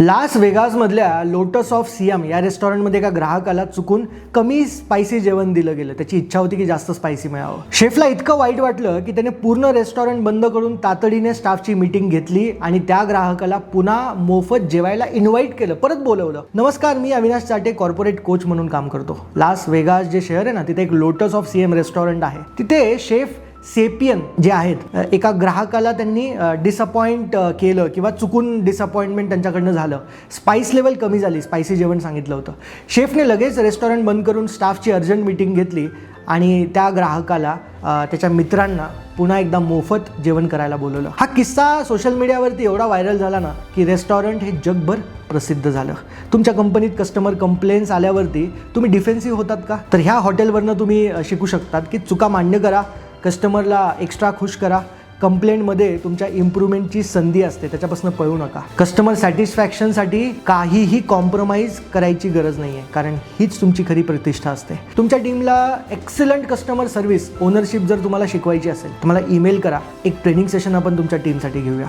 लास वेगासमधल्या Lotus of Siam या रेस्टॉरंटमध्ये एका ग्राहकाला चुकून कमी स्पायसी जेवण दिलं गेलं. त्याची इच्छा होती की जास्त स्पायसी मिळावं. शेफला इतकं वाईट वाटलं की त्याने पूर्ण रेस्टॉरंट बंद करून तातडीने स्टाफची मीटिंग घेतली आणि त्या ग्राहकाला पुन्हा मोफत जेवायला इन्व्हाइट केलं. परत बोलवलं. नमस्कार मी अविनाश चाटे कॉर्पोरेट कोच म्हणून काम करतो. लास वेगास जे शहर आहे ना तिथे एक लोटस ऑफ सीएम रेस्टॉरंट आहे. तिथे शेफ सेपियन जे आहेत एका ग्राहकाला त्यांनी डिसअपॉइंट केलं किंवा चुकून डिसअपॉइंटमेंट त्यांच्याकडनं झालं. स्पाइस लेवल कमी झाली स्पायसी जेवण सांगितलं होतं. शेफने लगेच रेस्टॉरंट बंद करून स्टाफची अर्जंट मीटिंग घेतली आणि त्या ग्राहकाला त्याच्या मित्रांना पुन्हा एकदा मोफत जेवण करायला बोलवलं. हा किस्सा सोशल मीडियावरती एवढा व्हायरल झाला ना की रेस्टॉरंट हे जगभर प्रसिद्ध झालं. तुमच्या कंपनीत कस्टमर कंप्लेंट्स आल्यावरती तुम्ही डिफेन्सिव्ह होतात का? तर ह्या हॉटेलवरनं तुम्ही शिकू शकतात की चुका मान्य करा कस्टमरला एक्स्ट्रा खुश करा. कंप्लेंटमध्ये तुमच्या इम्प्रूव्हमेंटची संधी असते. त्याच्यापासून पळू नका. कस्टमर सॅटिस्फॅक्शनसाठी काहीही कॉम्प्रोमाइज करायची गरज नाही आहे कारण हीच तुमची खरी प्रतिष्ठा असते. तुमच्या टीमला एक्सलंट कस्टमर सर्व्हिस ओनरशिप जर तुम्हाला शिकवायची असेल तर मला ईमेल करा. एक ट्रेनिंग सेशन आपण तुमच्या टीमसाठी घेऊया.